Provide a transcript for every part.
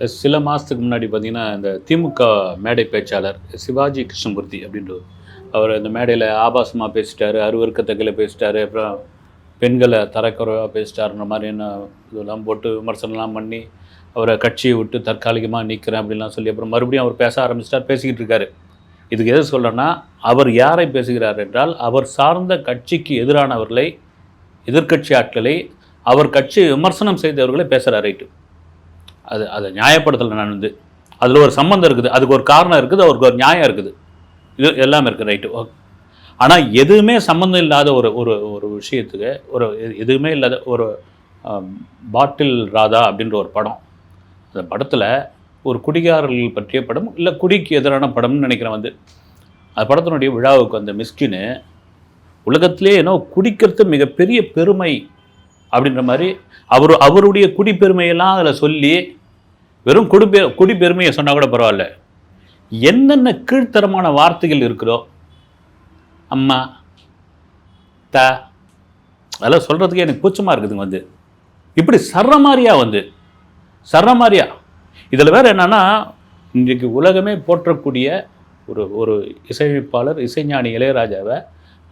சில மாதத்துக்கு முன்னாடி பார்த்தீங்கன்னா இந்த திமுக மேடை பேச்சாளர் சிவாஜி கிருஷ்ணமூர்த்தி அப்படின்றது அவர் இந்த மேடையில் ஆபாசமாக பேசிட்டாரு அருவருக்கத்தக்கையில் பேசிட்டாரு அப்புறம் பெண்களை தரக்குறைவாக பேசிட்டாருன்ற மாதிரி என்ன இதெல்லாம் போட்டு விமர்சனம்லாம் பண்ணி அவரை கட்சியை விட்டு தற்காலிகமாக நிற்கிறேன் அப்படின்லாம் சொல்லி அப்புறம் மறுபடியும் அவர் பேச ஆரம்பிச்சிட்டார் பேசிக்கிட்டு இருக்காரு. இதுக்கு எது சொல்கிறேன்னா அவர் யாரை பேசுகிறார் என்றால் அவர் சார்ந்த கட்சிக்கு எதிரானவர்களை எதிர்க்கட்சி ஆட்களை அவர் கட்சி விமர்சனம் செய்தவர்களை பேசுகிறார் ரைட்டு. அது அதை நியாயப்படுத்தலை நான் வந்து. அதில் ஒரு சம்மந்தம் இருக்குது. அதுக்கு ஒரு காரணம் இருக்குது அவருக்கு ஒரு நியாயம் இருக்குது. இது எல்லாமே இருக்குது ரைட்டு ஆனால் எதுவுமே சம்மந்தம் இல்லாத ஒரு ஒரு ஒரு விஷயத்துக்கு ஒரு எதுவுமே இல்லாத ஒரு பாட்டில் ராதா அப்படின்ற ஒரு படம். அந்த படத்தில் ஒரு குடிகாரர்கள் பற்றிய படம் இல்லை குடிக்கு எதிரான படம்னு நினைக்கிறேன் வந்து. அந்த படத்தினுடைய விழாவுக்கு அந்த மிஸ்கின்னு உலகத்திலே ஏன்னோ குடிக்கிறது மிகப்பெரிய பெருமை அப்படின்ற மாதிரி அவர் அவருடைய குடிப்பெருமையெல்லாம் அதில் சொல்லி வெறும் குடிப்பெ குடிப்பெருமையை சொன்னால் கூட பரவாயில்ல. என்னென்ன கீழ்த்தரமான வார்த்தைகள் இருக்கிறோ அம்மா த அதெல்லாம் சொல்கிறதுக்கே எனக்கு கூச்சமாக இருக்குதுங்க வந்து. இப்படி சர்ற மாதிரியா வந்து சர்ற மாதிரியா? இதில் வேறு என்னென்னா இன்றைக்கு உலகமே போற்றக்கூடிய ஒரு ஒரு இசையமைப்பாளர் இசைஞானி இளையராஜாவை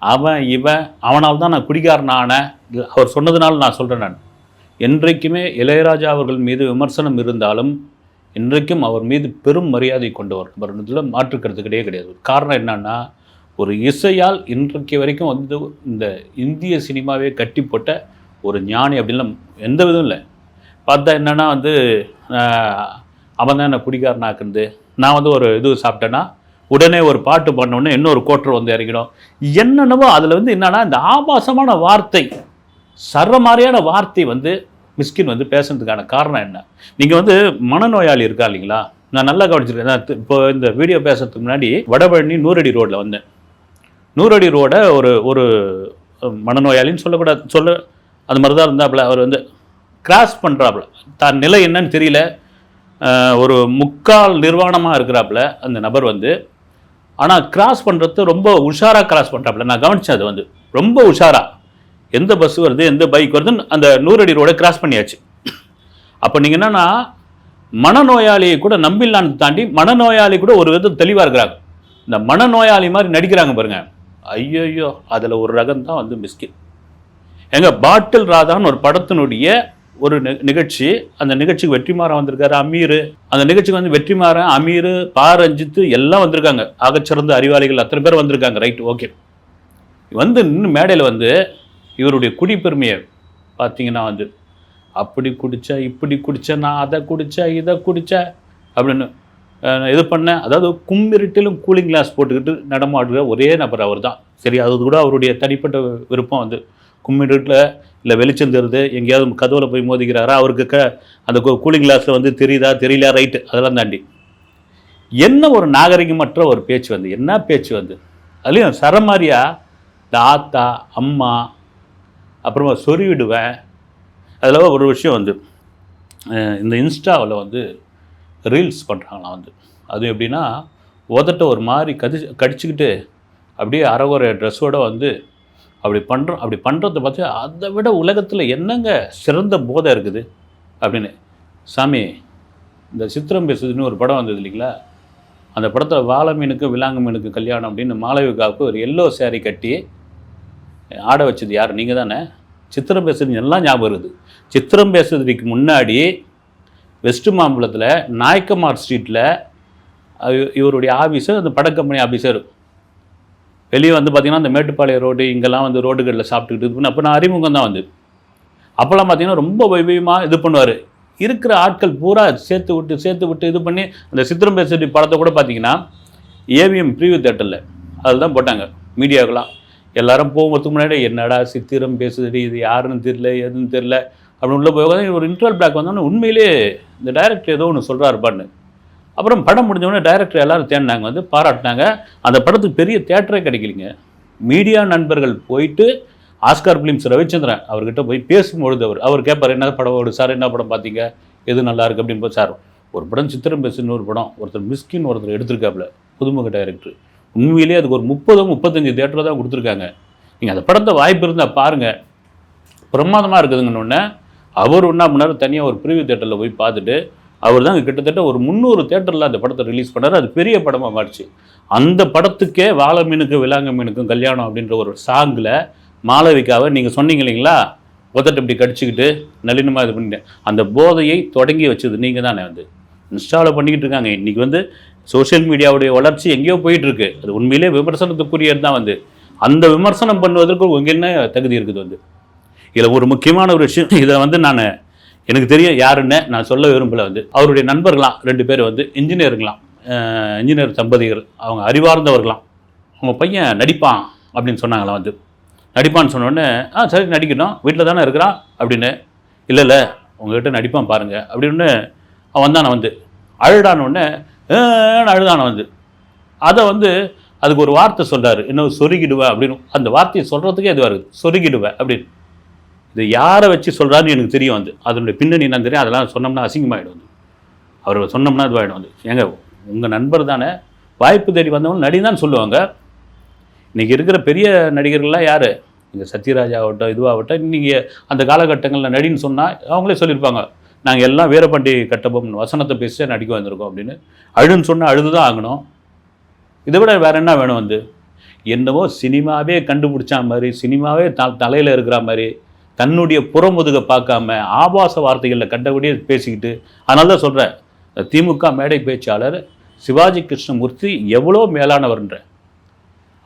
அவன் இவன் அவனால் தான் நான் குடிகாரன் ஆனேன் அவர் சொன்னதுனால நான் சொல்கிறேன் நான். என்றைக்குமே இளையராஜா அவர்கள் மீது விமர்சனம் இருந்தாலும் இன்றைக்கும் அவர் மீது பெரும் மரியாதை கொண்டவர். இதில் மாற்றுக்கிறது கிடையாது. கிடையாது காரணம் என்னன்னா ஒரு இசையால் இன்றைக்கு வரைக்கும் வந்து இந்த இந்திய சினிமாவே கட்டி போட்ட ஒரு ஞானி அப்படின்லாம் எந்த விதம் இல்லை. பார்த்தா என்னென்னா வந்து அவன் தான் என்ன குடிகாரனாக்குந்து நான் வந்து ஒரு இது சாப்பிட்டேன்னா உடனே ஒரு பாட்டு பண்ண இன்னொரு கோட்டர் வந்து இறங்கிடும். என்னென்னவோ அதில் வந்து என்னென்னா இந்த ஆபாசமான வார்த்தை சர்ற மாதிரியான வார்த்தை வந்து மிஸ்கின் வந்து பேசுறதுக்கான காரணம் என்ன? நீங்கள் வந்து மனநோயாளி இருக்கா இல்லைங்களா? நான் நல்லா கவனிச்சிருக்கேன். நான் இப்போ இந்த வீடியோ பேசுறதுக்கு முன்னாடி வடபழனி நூறடி ரோட்டில் வந்தேன். நூறடி ரோடை ஒரு ஒரு மனநோயாளின்னு சொல்லக்கூடாது சொல்ல அது மாதிரி தான் இருந்தாப்புல. அவர் வந்து கிராஸ் பண்ணுறாப்புல தான் நிலை என்னன்னு தெரியல. ஒரு முக்கால் நிர்வாணமாக இருக்கிறாப்புல அந்த நபர் வந்து. ஆனால் கிராஸ் பண்ணுறது ரொம்ப உஷாராக கிராஸ் பண்ணுறாப்புல நான் கவனித்தேன் அது வந்து. ரொம்ப உஷாராக எந்த பஸ் வருது எந்த பைக் வருதுன்னு அந்த நூறடி ரோடை கிராஸ் பண்ணியாச்சு. அப்போ நீங்கள் என்னன்னா மனநோயாளியை கூட நம்பிடலான்னு தாண்டி மனநோயாளி கூட ஒரு விதத்தில் தெளிவாக இருக்கிறாங்க. இந்த மனநோயாளி மாதிரி நடிக்கிறாங்க பாருங்க. ஐயோயோ அதில் ஒரு ரகம் தான் வந்து மிஸ்கின் எங்க பாட்டில் ராதான்னு ஒரு படத்தினுடைய ஒரு நிகழ்ச்சி அந்த நிகழ்ச்சிக்கு வெற்றிமாறன் வந்திருக்காரு அமீர். அந்த நிகழ்ச்சிக்கு வந்து வெற்றிமாறன் அமீர் பாரஞ்சித்து எல்லாம் வந்திருக்காங்க. ஆகச்சிறந்த அறிவாளிகள் அத்தனை பேர் வந்திருக்காங்க. Right okay. வந்து நின்று மேடையில் வந்து இவருடைய குடிப்பெருமையை பார்த்தீங்கன்னா வந்து அப்படி குடித்தேன் இப்படி குடித்தேன் நான் அதை குடித்தேன் இதை குடித்தேன் அப்படின்னு இது பண்ணேன். அதாவது கும்மிருட்டிலும் கூலிங் கிளாஸ் போட்டுக்கிட்டு நடமாடுற ஒரே நபர் அவர் தான் சரி அது கூட அவருடைய தனிப்பட்ட விருப்பம் வந்து கும்மிருட்டில் இல்லை வெளிச்சம் தருது எங்கேயாவது கதவில் போய் மோதிக்கிறாரா அவருக்கு க அந்த கூலிங் கிளாஸில் வந்து தெரியுதா தெரியல ரைட்டு அதெல்லாம் தாண்டி. என்ன ஒரு நாகரிகமற்ற ஒரு பேச்சு வந்து என்ன பேச்சு வந்து? அதுலேயும் சரமாரியாக இந்த ஆத்தா அம்மா அப்புறமா சொருவிடுவேன் அதில் ஒரு விஷயம் வந்து இந்த இன்ஸ்டாவில் வந்து ரீல்ஸ் பண்ணுறாங்களாம் வந்து. அது எப்படின்னா உதட்ட ஒரு மாதிரி கதி கடிச்சிக்கிட்டு அப்படியே அறகுறை ட்ரெஸ்ஸோடு வந்து அப்படி பண்ணுறோம் அப்படி பண்ணுறத பார்த்து அதை விட உலகத்தில் என்னங்க சிறந்த போதை இருக்குது? அப்படின்னு சாமி இந்த சித்திரம் பேசுதுன்னு ஒரு படம் வந்தது இல்லைங்களா? அந்த படத்தில் வாழை மீனுக்கு விலாங்கு மீனுக்கு கல்யாணம் அப்படின்னு மாளவிகாவுக்கு ஒரு எல்லோ சேரீ கட்டி ஆட வச்சது யார்? நீங்கள் தானே? சித்திரம் பேசுறது எல்லாம் ஞாபகம் இருக்குது. சித்திரம் பேசுறதுக்கு முன்னாடி வெஸ்ட் மாம்பலத்தில் நாயக்கமார் ஸ்ட்ரீட்டில் இவருடைய ஆஃபீஸர் அந்த பட கம்பெனி ஆஃபீஸர் வெளியே வந்து பார்த்தீங்கன்னா அந்த மேட்டுப்பாளையம் ரோடு இங்கெல்லாம் வந்து ரோடுகளில் சாப்பிட்டுக்கிட்டு இது பண்ணி அப்போ நான் அறிமுகம் தான் வந்து. அப்போல்லாம் பார்த்தீங்கன்னா ரொம்ப வைவியமாக இது பண்ணுவார். இருக்கிற ஆட்கள் பூரா சேர்த்து விட்டு சேர்த்து விட்டு இது பண்ணி அந்த சித்திரம் பேசுறது படத்தை கூட பார்த்தீங்கன்னா ஏவிஎம் ப்ரீவியூ தேட்டரில் அதில் தான் போட்டாங்க. மீடியாவுக்கெல்லாம் எல்லாரும் போகிறதுக்கு முன்னாடி என்னடா சித்திரம் பேசுது இது யாருன்னு தெரியல எதுன்னு தெரில அப்படின்னு உள்ள போய் ஒரு இன்டர்வல் பிளாக் வந்தோடனே உண்மையிலே இந்த டைரக்டர் ஏதோ ஒன்று சொல்கிறாருப்பான்னு அப்புறம் படம் முடிஞ்ச உடனே டைரக்டர் எல்லாரும் தேடினாங்க வந்து பாராட்டினாங்க. அந்த படத்துக்கு பெரிய தேட்டரே கிடைக்கலிங்க. மீடியா நண்பர்கள் போயிட்டு ஆஸ்கார் ஃபிலிம்ஸ் ரவிச்சந்திரன் அவர்கிட்ட போய் பேசும்பொழுது அவர் அவர் கேட்பார் என்ன படம் ஓடு சார் என்ன படம் பார்த்தீங்க? எது நல்லா இருக்கு? அப்படின்னு போய் சார் ஒரு படம் சித்திரம் பேசுன்னு ஒரு படம் ஒருத்தர் மிஸ்கின் ஒருத்தர் எடுத்திருக்காப்புல புதுமுக டைரக்டர் உண்மையிலேயே அதுக்கு ஒரு முப்பதோ முப்பத்தஞ்சு தேட்டர் தான் கொடுத்துருக்காங்க. நீங்கள் அந்த படத்தை வாய்ப்பு இருந்தால் பாருங்கள் பிரமாதமாக இருக்குதுங்கன்னொன்னே அவர் ஒன்றா பண்ணார் தனியாக ஒரு பிரிவு தேட்டரில் போய் பார்த்துட்டு அவர் தான் கிட்டத்தட்ட ஒரு முந்நூறு தேட்டரில் அந்த படத்தை ரிலீஸ் பண்ணார். அது பெரிய படமாக மாறிச்சு. அந்த படத்துக்கே வாழை மீனுக்கும் விலாங்க மீனுக்கும் கல்யாணம் அப்படின்ற ஒரு சாங்கில் மாளவிகாவை நீங்கள் சொன்னீங்க இல்லைங்களா? ஒத்தட்டை இப்படி கடிச்சிக்கிட்டு நளினமாக இது பண்ணிட்டேன் அந்த போதையை தொடங்கி வச்சது நீங்கள் தானே வந்து. இன்ஸ்டாவில் பண்ணிக்கிட்டு இருக்காங்க. இன்றைக்கி வந்து சோஷியல் மீடியாவுடைய வளர்ச்சி எங்கேயோ போயிட்டு இருக்கு அது உண்மையிலே விமர்சனத்துக்குரியது தான் வந்து. அந்த விமர்சனம் பண்ணுவதற்கு உங்க என்ன தகுதி இருக்குது வந்து? இதில் ஒரு முக்கியமான ஒரு விஷயம் இதை வந்து நான் எனக்கு தெரியும் யாருன்னு நான் சொல்ல விரும்பல வந்து. அவருடைய நண்பர்களாம் ரெண்டு பேர் வந்து இன்ஜினியருங்களாம் இன்ஜினியர் தம்பதிகள் அவங்க அறிவார்ந்தவர்களாம் அவங்க பையன் நடிப்பான் அப்படின்னு சொன்னாங்களாம் வந்து. நடிப்பான்னு சொன்னோடனே ஆ சரி நடிக்கணும் வீட்டில் தானே இருக்கிறான்? அப்படின்னு இல்லை இல்லை. உங்ககிட்ட நடிப்பான் பாருங்கள் அப்படின்னு அவன் வந்தான வந்து. அழுடானோடனே அழுதான வந்து. அதை வந்து அதுக்கு ஒரு வார்த்தை சொல்றாரு. என்ன சொருகிடுவேன் அப்படின்னு. அந்த வார்த்தையை சொல்கிறதுக்கே இதுவாக இருக்குது சொருகிடுவேன் அப்படின்னு. இது யாரை வச்சு சொல்கிறாருன்னு எனக்கு தெரியும் வந்து. அதனுடைய பின்னணி நான் தெரியும். அதெல்லாம் சொன்னோம்னா அசிங்கமாகிடும் வந்து. அவர் சொன்னோம்னா இதுவாகிடும் வந்து. ஏங்க உங்கள் நண்பர் தானே? வாய்ப்பு தேடி வந்தவங்க நடி தான் சொல்லுவாங்க. இன்றைக்கி இருக்கிற பெரிய நடிகர்கள்லாம் யார்? இங்கே சத்யராஜ் ஆகட்டும் இதுவாகட்டும் நீங்கள் அந்த காலகட்டங்களில் நடின்னு சொன்னால் அவங்களே சொல்லியிருப்பாங்க. நாங்கள் எல்லாம் வீரபாண்டி கட்டபொம்மன் வசனத்தை பேசி நடிக்க வந்திருக்கோம் அப்படின்னு அழுன்னு சொன்னால் அழுது தான் ஆகணும். இதை விட வேற என்ன வேணும் வந்து? என்னவோ சினிமாவே கண்டுபிடிச்சா மாதிரி சினிமாவே த தலையில் இருக்கிற மாதிரி தன்னுடைய புறமுதுகை பார்க்காம ஆபாச வார்த்தைகளில் கண்டபடியே பேசிக்கிட்டு அதனால தான் சொல்கிறேன் திமுக மேடை பேச்சாளர் சிவாஜி கிருஷ்ணமூர்த்தி எவ்வளோ மேலானவர்ன்ற.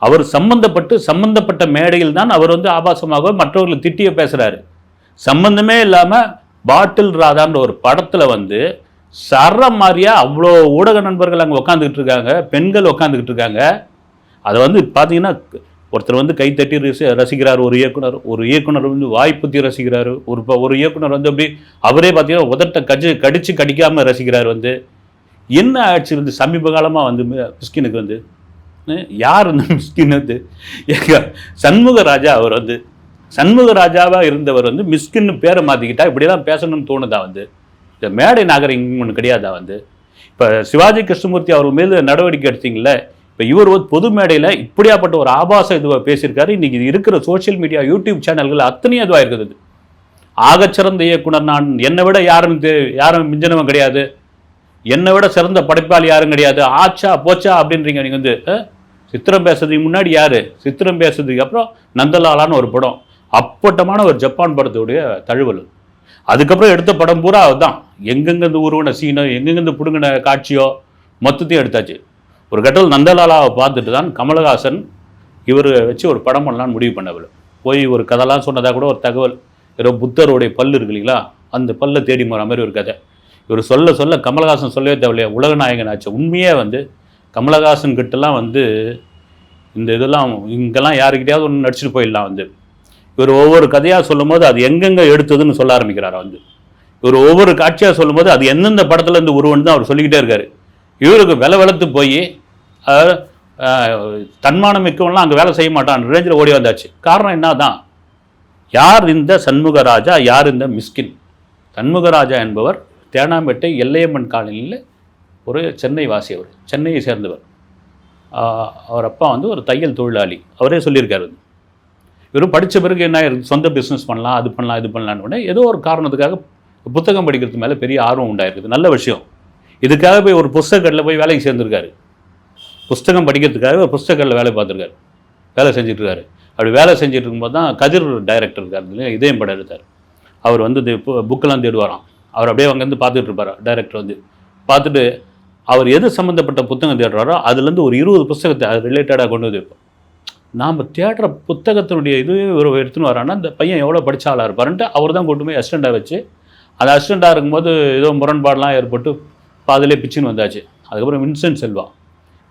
அவர் சம்பந்தப்பட்டு சம்பந்தப்பட்ட மேடையில் தான் அவர் வந்து ஆபாசமாக மற்றவர்களை திட்டிய பேசுகிறாரு சம்பந்தமே இல்லாமல் பாட்டில் ராதான்ற ஒரு படத்தில் வந்து சர மாதிரியா அவ்வளோ ஊடக நண்பர்கள் அங்கே உட்காந்துக்கிட்டு இருக்காங்க பெண்கள் உட்காந்துக்கிட்டு இருக்காங்க. அதை வந்து பார்த்தீங்கன்னா ஒருத்தர் வந்து கைத்தட்டி ரசி ரசிக்கிறார் ஒரு இயக்குனர் ஒரு இயக்குனர் வந்து வாய்ப்புத்தி ரசிக்கிறார் ஒரு ஒரு இயக்குனர் வந்து அப்படி அவரே பார்த்தீங்கன்னா உதட்ட கஜி கடிச்சு கடிக்காமல் ரசிக்கிறார் வந்து. என்ன ஆச்சு வந்து சமீப காலமாக வந்து மிஸ்கினுக்கு வந்து? யார் இந்த மிஸ்கின் வந்து? எங்க சண்முக ராஜா அவர் வந்து சண்முக ராஜாவாக இருந்தவர் வந்து மிஸ்கின்னு பேரை மாற்றிக்கிட்டா இப்படிலாம் பேசணும்னு தோணுதா வந்து? இந்த மேடை நாகரிகம் ஒன்று கிடையாதா வந்து? இப்போ சிவாஜி கிருஷ்ணமூர்த்தி அவர் மீது நடவடிக்கை எடுத்தீங்களே இப்போ இவர் ஒரு பொது மேடையில் இப்படியாப்பட்ட ஒரு ஆபாச இதுவாக பேசியிருக்காரு. இன்றைக்கி இருக்கிற சோஷியல் மீடியா யூடியூப் சேனல்கள் அத்தனையும் இதுவாக இருக்குது ஆகச்சிறந்த இயக்குனர் நான் என்னை விட யாரும் யாரும் மிஞ்சினவன் கிடையாது. என்னை விட சிறந்த படைப்பாளி யாரும் கிடையாது. ஆச்சா போச்சா அப்படின்றீங்க நீங்கள் வந்து சித்திரம் பேசுறதுக்கு முன்னாடி யார்? சித்திரம் பேசுறதுக்கு அப்புறம் நந்தலாலான்னு ஒரு படம். அப்பட்டமான ஒரு ஜப்பான் படத்துடைய தழுவல். அதுக்கப்புறம் எடுத்த படம் பூரா அதுதான். எங்கெங்கேருந்து உருவன சீனோ எங்கெங்கேருந்து பிடுங்கின காட்சியோ மொத்தத்தையும் எடுத்தாச்சு. ஒரு கட்டத்தில் நந்தலாலாவை பார்த்துட்டு தான் கமலஹாசன் இவர் வச்சு ஒரு படம் பண்ணலான்னு முடிவு பண்ணவர் போய் ஒரு கதைலாம் சொன்னதாக கூட ஒரு தகவல். ஏதோ புத்தருடைய பல்லு இருக்கு இல்லைங்களா? அந்த பல்லை தேடி போகிற மாதிரி ஒரு கதை. இவர் சொல்ல சொல்ல கமலஹாசன் சொல்லவே தேவையில்லையா உலக நாயகன் ஆச்சு. உண்மையே வந்து கமலஹாசன் கிட்டலாம் வந்து இந்த இதெல்லாம் இங்கெல்லாம் யாருக்கிட்டையாவது ஒன்று நடிச்சுட்டு போயிடலாம் வந்து. இவர் ஒவ்வொரு கதையாக சொல்லும்போது அது எங்கெங்கே எடுத்ததுன்னு சொல்ல ஆரம்பிக்கிறார் வந்து. இவர் ஒவ்வொரு காட்சியாக சொல்லும்போது அது எந்தெந்த படத்தில் இருந்து உருவன்னு தான் அவர் சொல்லிக்கிட்டே இருக்கார். இவருக்கு வில வெளுத்து போய் தன்மானம் மிக்கவன்லாம் அங்கே வேலை செய்ய மாட்டான் ரேஞ்சில் ஓடி வந்தாச்சு. காரணம் என்ன தான் யார் இந்த சண்முகராஜா யார் இந்த மிஸ்கின்? சண்முகராஜா என்பவர் தேனாம்பேட்டை எல்லையம்மன் காலனியில் ஒரு சென்னை வாசி அவர் சென்னையை சேர்ந்தவர். அவர் அப்பா வந்து ஒரு தையல் தொழிலாளி. அவரே சொல்லியிருக்காரு வெறும் படித்த பிறகு என்ன சொந்த பிஸ்னஸ் பண்ணலாம் அது பண்ணலாம் இது பண்ணலான்னு உடனே ஏதோ ஒரு காரணத்துக்காக புத்தகம் படிக்கிறது மேலே பெரிய ஆர்வம் உண்டாயிருக்குது. நல்ல விஷயம். இதுக்காக போய் ஒரு புஸ்தகத்தில் போய் வேலைக்கு சேர்ந்துருக்காரு. புஸ்தகம் படிக்கிறதுக்காக ஒரு புஸ்தகத்தில் வேலை பார்த்துருக்காரு. வேலை செஞ்சுட்ருக்காரு. அப்படி வேலை செஞ்சுட்டு இருக்கும்போது தான் கதிர் டைரக்டர் இருக்கார் இல்லையா? இதயம் படம் எடுத்தார். அவர் வந்து இந்த புக்கெல்லாம் தேடுவாராம். அவர் அப்படியே அங்கேருந்து பார்த்துட்டு இருப்பார் டைரக்டர் வந்து. பார்த்துட்டு அவர் எது சம்மந்தப்பட்ட புத்தகம் தேடுறாரோ அதுலேருந்து ஒரு இருபது புஸ்தகத்தை அது ரிலேட்டடாக கொண்டு வந்து வைப்போம் நாம் தேடுற புத்தகத்தினுடைய இது ஒரு எடுத்துன்னு வரான்னா இந்த பையன் எவ்வளோ படிச்ச இருப்பாருன்ட்டு அவர் தான் கொண்டு போய் அசிஸ்டண்ட்டாக வச்சு அந்த அசிஸ்டண்ட்டாக இருக்கும்போது ஏதோ முரண்பாடெலாம் ஏற்பட்டு பாதிலே பிச்சுன்னு வந்தாச்சு. அதுக்கப்புறம் வின்சென்ட் செல்வா.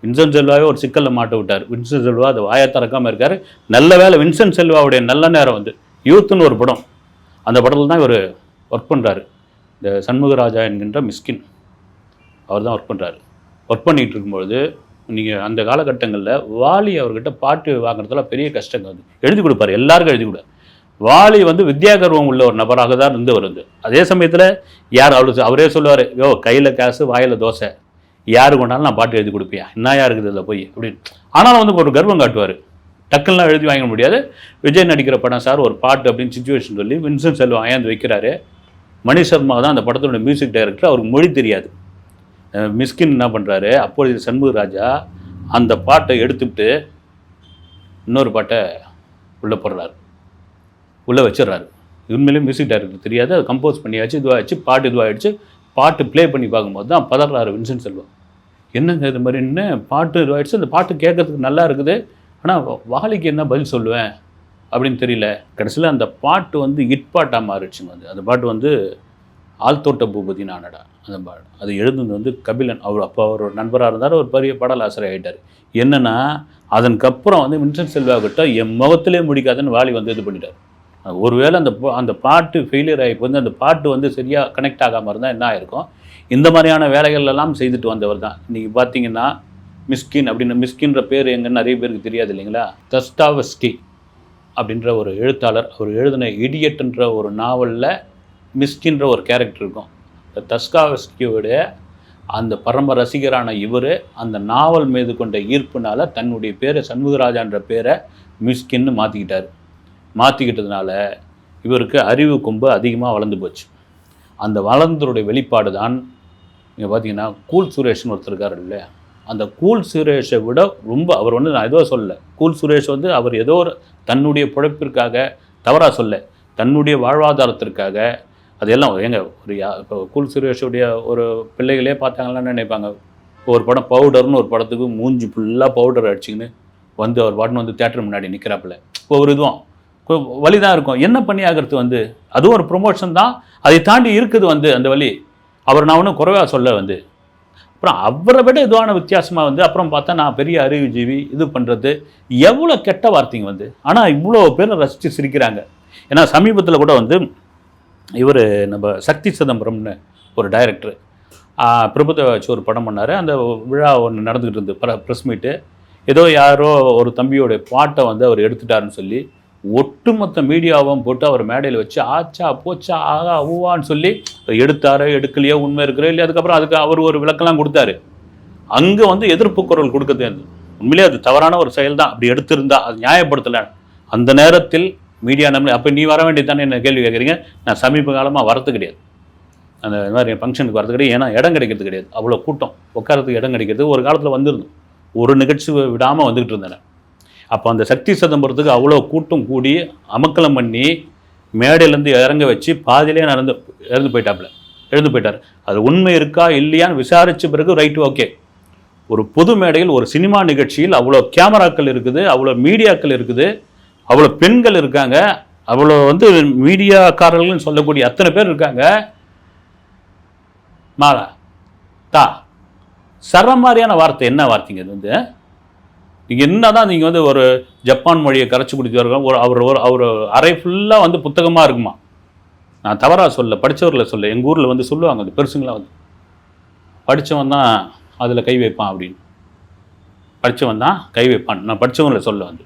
வின்சென்ட் செல்வாவே ஒரு சிக்கலில் மாட்ட விட்டார். வின்சென்ட் செல்வா அதை வாயை திறக்காமல் இருக்கார். நல்ல வேலை வின்சென்ட் செல்வாவுடைய நல்ல நேரம் வந்து யூத்துன்னு ஒரு படம். அந்த படத்தில் தான் இவர் ஒர்க் பண்ணுறாரு இந்த சண்முகராஜா என்கின்ற மிஸ்கின். அவர் தான் ஒர்க் பண்ணுறாரு ஒர்க் பண்ணிகிட்டு இருக்கும்பொழுது நீங்கள் அந்த காலகட்டங்களில் வாலி அவர்கிட்ட பாட்டு வாங்குறதுல பெரிய கஷ்டங்க வந்து எழுதி கொடுப்பாரு எல்லாருக்கும் எழுதி கொடு வாலி வந்து வித்யாகர்வம் உள்ள ஒரு நபராக தான் இருந்தவர் வந்து. அதே சமயத்தில் யார் அவரு அவரே சொல்லுவார் யோ கையில் காசு வாயில் தோசை. யாரு கொண்டாலும் நான் பாட்டு எழுதி கொடுப்பியா? என்ன இருக்குது இதில் போய்? அப்படின்னு. ஆனாலும் வந்து ஒரு கர்வம் காட்டுவார். டக்குலாம் எழுதி வாங்க முடியாது. விஜய் நடிக்கிற படம் சார் ஒரு பாட்டு அப்படின்னு சுச்சுவேஷன் சொல்லி வின்சன் செல்வம் ஆயாந்து வைக்கிறாரு. மணி சர்மா தான் அந்த படத்தோட மியூசிக் டைரக்டர் அவருக்கு மொழி தெரியாது. மிஸ்கின் என்ன பண்ணுறாரு அப்பொழுது சண்முகராஜா அந்த பாட்டை எடுத்துவிட்டு இன்னொரு பாட்டை உள்ளே போடுறாரு. உள்ளே வச்சிடுறாரு. உண்மையிலேயே மியூசிக் டைரக்டர் தெரியாது. அதை கம்போஸ் பண்ணியாச்சு இதுவாகிடுச்சு பாட்டு இதுவாகிடுச்சு பாட்டு ப்ளே பண்ணி பார்க்கும்போது தான் பதறாரு வின்சென்ட் செல்வம். என்னங்க இது மாதிரி? என்ன பாட்டு இதுவாகிடுச்சு அந்த பாட்டு கேட்கறதுக்கு நல்லா இருக்குது. ஆனால் வாலிக்கு என்ன பதில் சொல்லுவேன்? அப்படின்னு தெரியல. கடைசியில் அந்த பாட்டு வந்து இட் பாட்டாக மாறிடுச்சுங்க வந்து அந்த பாட்டு வந்து ஆழ்தோட்ட பூபதி நானடா அந்த பாட அது எழுதுனது வந்து கபிலன். அவர் அப்போ அவர் ஒரு நண்பராக இருந்தார் ஒரு பெரிய பாடலாசிரியர் ஆகிட்டார் என்னென்னா அதற்கப்புறம் வந்து வின்சென்ட் செல்வா கிட்ட என் முகத்திலே முடிக்காதுன்னு வாலி வந்து இது பண்ணிட்டார். ஒருவேளை அந்த அந்த பாட்டு ஃபெயிலியர் ஆகி வந்து அந்த பாட்டு வந்து சரியாக கனெக்ட் ஆகாமல் இருந்தால் என்ன ஆயிருக்கும்? இந்த மாதிரியான வேலைகள் எல்லாம் செய்துட்டு வந்தவர் தான். இன்றைக்கி பார்த்தீங்கன்னா மிஸ்கின் அப்படின்னு மிஸ்கின்ற பேர் எங்கன்னு நிறைய பேருக்கு தெரியாது இல்லைங்களா? தஸ்டாவஸ்கி அப்படின்ற ஒரு எழுத்தாளர். அவர் எழுதின இடியட்ன்ற ஒரு நாவலில் மிஸ்கின்ற ஒரு கேரக்டர் இருக்கும். இந்த தஸ்காவஸ்கியோட அந்த பரம ரசிகரான இவர் அந்த நாவல் மீது கொண்ட ஈர்ப்புனால தன்னுடைய பேரை சண்முகராஜான்ற பேரை மிஸ்கின்னு மாற்றிக்கிட்டார் மாற்றிக்கிட்டதுனால இவருக்கு அறிவு கொம்பு அதிகமாக வளர்ந்து போச்சு. அந்த வளர்ந்தருடைய வெளிப்பாடு தான் இங்கே பார்த்தீங்கன்னா கூல் சுரேஷ்னு ஒருத்தர் இருக்கார் இல்லையா? அந்த கூல் சுரேஷை விட ரொம்ப அவர் வந்து நான் ஏதோ சொல்லலை. கூல் சுரேஷ் வந்து அவர் ஏதோ ஒரு தன்னுடைய பிழைப்பிற்காக தவறாக சொல்ல தன்னுடைய வாழ்வாதாரத்திற்காக அது எல்லாம் ஏங்க ஒரு யா இப்போ கூல் சுரேஷுடைய ஒரு பிள்ளைகளே பார்த்தாங்கன்னா நினைப்பாங்க. ஒரு படம் பவுடர்னு ஒரு படத்துக்கு மூஞ்சி ஃபுல்லாக பவுடர் அடிச்சுக்கின்னு வந்து அவர் பாட்டுன்னு வந்து தேட்டர் முன்னாடி நிற்கிறாப்புல ஒவ்வொரு இதுவும் வழி தான் இருக்கும். என்ன பண்ணி ஆகிறது வந்து? அதுவும் ஒரு ப்ரொமோஷன் தான். அதை தாண்டி இருக்குது வந்து அந்த வழி அவர் நான் ஒன்றும் குறைவாக சொல்ல வந்து. அப்புறம் அவரை விட இதுவான வித்தியாசமாக வந்து அப்புறம் பார்த்தா நான் பெரிய அறிவுஜீவி இது பண்ணுறது எவ்வளோ கெட்ட வார்த்தைங்க வந்து. ஆனால் இவ்வளோ பேர் ரசித்து சிரிக்கிறாங்க. ஏன்னா சமீபத்தில் கூட வந்து இவர் நம்ம சக்தி சிதம்பரம்னு ஒரு டைரக்டர் பிரபுத்த வச்சு ஒரு படம் பண்ணார். அந்த விழா ஒன்று நடந்துக்கிட்டு இருந்து ப்ர ப்ரெஸ் மீட்டு ஏதோ யாரோ ஒரு தம்பியோட பாட்டை வந்து அவர் எடுத்துட்டாருன்னு சொல்லி ஒட்டுமொத்த மீடியாவும் போட்டு அவர் மேடையில் வச்சு ஆச்சா போச்சா ஆகா ஊவான்னு சொல்லி எடுத்தாரோ எடுக்கலையோ உண்மை இருக்கிறோ இல்லையா அதுக்கப்புறம் அதுக்கு அவர் ஒரு விளக்கெல்லாம் கொடுத்தாரு. அங்கே வந்து எதிர்ப்பு குரல் கொடுக்குறது உண்மையிலே அது தவறான ஒரு செயல் தான் அப்படி எடுத்திருந்தா அது நியாயப்படுத்தலை. அந்த நேரத்தில் மீடியா நம்ம அப்போ நீ வர வேண்டியதானே என்ன கேள்வி கேட்குறீங்க? நான் சமீப காலமாக வரது கிடையாது. அந்த இது மாதிரி ஃபங்க்ஷனுக்கு வரது கிடையாது. ஏன்னா இடம் கிடைக்கிறது கிடையாது. அவ்வளோ கூட்டம். உட்காரத்துக்கு இடம் கிடைக்கிறது. ஒரு காலத்தில் வந்திருந்தோம். ஒரு நிகழ்ச்சி விடாமல் வந்துக்கிட்டு இருந்தேன் அப்போ அந்த சக்தி சிதம்பரத்துக்கு அவ்வளோ கூட்டம் கூடி அமக்கலம் பண்ணி மேடையிலேருந்து இறங்க வச்சு பாதியிலே நடந்து இறந்து போயிட்டாப்புல. எழுந்து போயிட்டார். அது உண்மை இருக்கா இல்லையான்னு விசாரித்த பிறகு ரைட்டு ஓகே ஒரு பொது மேடையில் ஒரு சினிமா நிகழ்ச்சியில் அவ்வளோ கேமராக்கள் இருக்குது அவ்வளோ மீடியாக்கள் இருக்குது. அவ்வளோ பெண்கள் இருக்காங்க. அவ்வளோ வந்து மீடியாக்காரர்கள்னு சொல்லக்கூடிய அத்தனை பேர் இருக்காங்க. மாலா தா சர மாதிரியான வார்த்தை என்ன வார்த்தைங்க இது வந்து? நீங்கள் என்ன தான் நீங்கள் வந்து ஒரு ஜப்பான் மொழியை கரைச்சி குடிச்சு ஒரு அவர் ஒரு அவர் அறை ஃபுல்லாக வந்து புத்தகமாக இருக்குமா? நான் தவறாக சொல்ல படித்தவர்களை சொல்ல எங்கள் ஊரில் வந்து சொல்லுவாங்க அந்த பெருசுங்களாம் வந்து படித்தவன் தான் அதில் கை வைப்பான் அப்படின்னு. படித்தவன் தான் கை வைப்பான். நான் படித்தவங்களை சொல்ல வந்து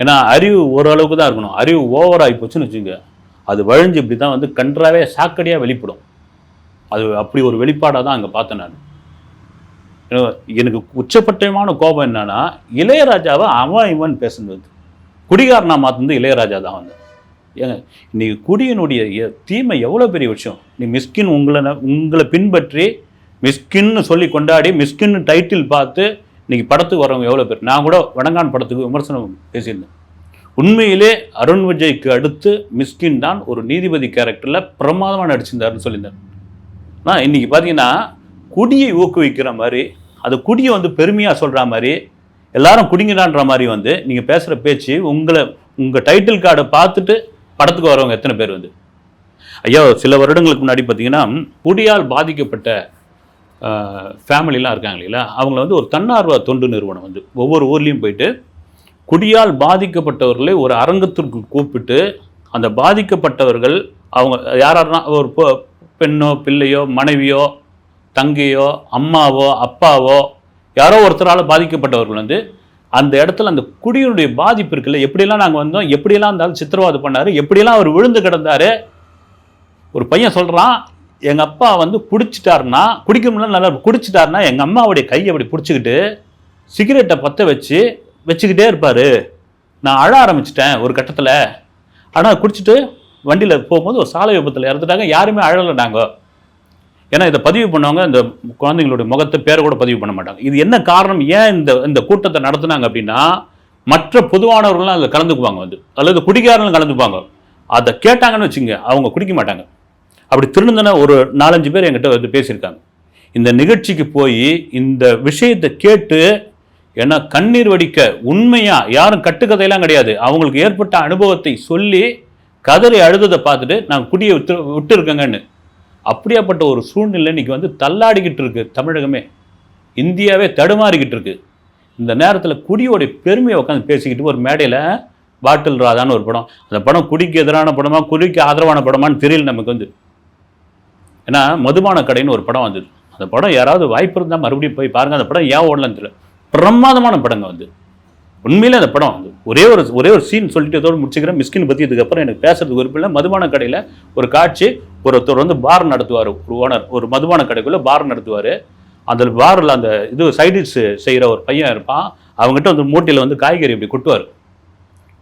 ஏன்னா அறிவு ஓரளவுக்கு தான் இருக்கணும். அறிவு ஓவர் ஆகி போச்சுன்னு வச்சுங்க அது வழிஞ்சு இப்படி தான் வந்து கன்றாவே சாக்கடையாக வெளிப்படும். அது அப்படி ஒரு வெளிப்பாடாக தான் அங்கே பார்த்தேன் நான். எனக்கு- உச்சபட்சமான கோபம் என்னன்னா இளையராஜாவை அவன் இவன் பேசுனது. குடிகாரனா மாற்றினது இளையராஜா தான் வந்து. ஏங்க இன்னைக்கு குடியினுடைய தீமை எவ்வளோ பெரிய விஷயம்? நீ மிஸ்கின் உங்களை உங்களை பின்பற்றி மிஸ்கின்னு சொல்லி கொண்டாடி மிஸ்கின்னு டைட்டில் பார்த்து இன்னைக்கு படத்துக்கு வரவங்க எவ்வளோ பேர்? நான் கூட வடங்கான் படத்துக்கு விமர்சனம் பேசியிருந்தேன். உண்மையிலே அருண் விஜய்க்கு அடுத்து மிஸ்கின் தான் ஒரு நீதிபதி கேரக்டரில் பிரமாதமாக நடிச்சிருந்தாருன்னு சொல்லியிருந்தார். ஆனால் இன்றைக்கி பார்த்தீங்கன்னா குடியை ஊக்குவிக்கிற மாதிரி அது குடியை வந்து பெருமையாக சொல்கிற மாதிரி எல்லாரும் குடிங்கடான்ற மாதிரி வந்து நீங்கள் பேசுகிற பேச்சு உங்களை உங்கள் டைட்டில் கார்டை பார்த்துட்டு படத்துக்கு வரவங்க எத்தனை பேர் வந்து? ஐயா சில வருடங்களுக்கு முன்னாடி பார்த்தீங்கன்னா குடியால் பாதிக்கப்பட்ட ஃபேமிலிலாம் இருக்காங்க இல்லையா? அவங்கள வந்து ஒரு தன்னார்வ தொண்டு நிறுவனம் வந்து. ஒவ்வொரு ஊர்லேயும் போயிட்டு குடியால் பாதிக்கப்பட்டவர்களை ஒரு அரங்கத்திற்கு கூப்பிட்டு அந்த பாதிக்கப்பட்டவர்கள் அவங்க யாராருனா ஒரு பொ- பெண்ணோ பிள்ளையோ மனைவியோ தங்கையோ அம்மாவோ அப்பாவோ யாரோ ஒருத்தரால் பாதிக்கப்பட்டவர்கள் வந்து அந்த இடத்துல அந்த குடியினுடைய பாதிப்பு இருக்குல்ல? எப்படியெல்லாம் நாங்கள் வந்தோம்? எப்படியெல்லாம் இருந்தாலும் சித்திரவாதம் பண்ணார்? எப்படியெல்லாம் அவர் விழுந்து கிடந்தார்? ஒரு பையன் சொல்கிறான் எங்கள் அப்பா வந்து குடிச்சிட்டாருன்னா குடிக்கணும்னா நல்லா குடிச்சிட்டாருன்னா எங்கள் அம்மாவுடைய கையை அப்படி பிடிச்சிக்கிட்டு சிகரெட்டை பற்ற வச்சு வச்சுக்கிட்டே இருப்பார். நான் அழ ஆரம்பிச்சிட்டேன் ஒரு கட்டத்தில். ஆனால் குடிச்சிட்டு வண்டியில் போகும்போது ஒரு சாலை விபத்தில் இறந்துட்டாங்க. யாருமே அழலை நாங்கள் ஏன்னா இதை பதிவு பண்ணவங்க இந்த குழந்தைங்களுடைய முகத்தை பேரை கூட பதிவு பண்ண மாட்டாங்க. இது என்ன காரணம்? ஏன் இந்த இந்த கூட்டத்தை நடத்துனாங்க அப்படின்னா மற்ற பொதுவானவர்கள்லாம் அதில் கலந்துக்குவாங்க வந்து. அல்லது குடிக்காரங்களும் கலந்துப்பாங்க. அதை கேட்டாங்கன்னு வச்சுங்க அவங்க குடிக்க மாட்டாங்க. அப்படி திருநந்தன ஒரு நாலஞ்சு பேர் என்கிட்ட வந்து பேசியிருக்காங்க. இந்த நிகழ்ச்சிக்கு போய் இந்த விஷயத்தை கேட்டு ஏன்னா கண்ணீர் வடிக்க உண்மையாக யாரும் கட்டுக்கதையெல்லாம் கிடையாது. அவங்களுக்கு ஏற்பட்ட அனுபவத்தை சொல்லி கதறி அழுததை பார்த்துட்டு நான் குடியை விட்டு விட்டுருக்கங்கன்னு. அப்படியாப்பட்ட ஒரு சூழ்நிலை இன்றைக்கி வந்து தள்ளாடிக்கிட்டு இருக்கு தமிழகமே. இந்தியாவே தடுமாறிக்கிட்டு இருக்கு. இந்த நேரத்தில் குடியோடைய பெருமையை உட்காந்து பேசிக்கிட்டு ஒரு மேடையில் பாட்டில் ராதான்னு ஒரு படம். அந்த படம் குடிக்கு எதிரான படமா குடிக்கு ஆதரவான படமான்னு தெரியல நமக்கு வந்து. ஏன்னா மதுபான கடைன்னு ஒரு படம் வந்தது. அந்த படம் யாராவது வாய்ப்பு இருந்தால் மறுபடியும் போய் பாருங்க அந்த படம் ஏன் ஓடலன்னு தெரியல. பிரமாதமான படங்க வந்து. உண்மையிலே அந்த படம் வந்து. ஒரே ஒரு ஒரே ஒரு சீன் சொல்லிட்டு இதோடு முடிச்சுக்கிறேன். மிஸ்கின் பற்றி இதுக்கப்புறம் எனக்கு பேசுறதுக்கு ஒரு இல்லை மதுபான கடையில் ஒரு காட்சி ஒருத்தர் வந்து பார் நடத்துவார். ஒரு ஓனர் ஒரு மதுபான கடைக்குள்ளே பார் நடத்துவார். அந்த பாரில் அந்த இது சைடிஷ் செய்கிற ஒரு பையன் இருப்பான். அவங்ககிட்ட வந்து மூட்டையில் வந்து காய்கறி இப்படி கொட்டுவார்.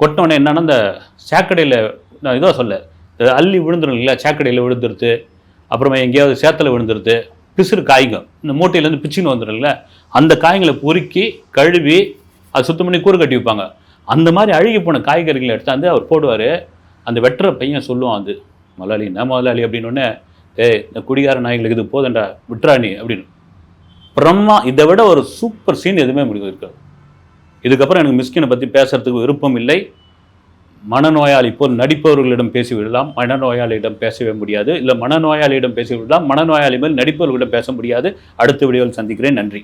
கொட்டினோடனே என்னென்னா அந்த சாக்கடையில் நான் இதோ சொல்ல அள்ளி விழுந்துரும் இல்லைங்களா சாக்கடையில் விழுந்துருது அப்புறமா எங்கேயாவது சேத்தில் விழுந்துருது பிசுறு காய்ங்க. இந்த மூட்டையிலேருந்து பிச்சுன்னு வந்துடும்ல அந்த காய்களை பொறுக்கி கழுவி அது சுத்தம் பண்ணி கூறு கட்டி வைப்பாங்க. அந்த மாதிரி அழுகி போன காய்கறிகளை எடுத்தாந்து அவர் போடுவார். அந்த வெட்டுற பையன் சொல்லுவான் அது முதலாளி என்ன முதலாளி அப்படின்னு ஏய் இந்த குடிகார நாய்களுக்கு இது போதண்டா விட்றா நீ அப்படின்னு. பிரம்மா இதை விட ஒரு சூப்பர் சீன் எதுவுமே முடிவு இருக்காது இதுக்கப்புறம் எனக்கு மிஸ்கினை பற்றி பேசுகிறதுக்கு விருப்பம் இல்லை. மனநோயாளி இப்போ நடிப்பவர்களிடம் பேசிவிடலாம் மனநோயாளியிடம் பேசவே முடியாது. இல்லை மனநோயாளியிடம் பேசிவிடலாம் மனநோயாளி மேல் நடிப்பவர்களிடம் பேச முடியாது. அடுத்த வீடியோவில் சந்திக்கிறேன். நன்றி.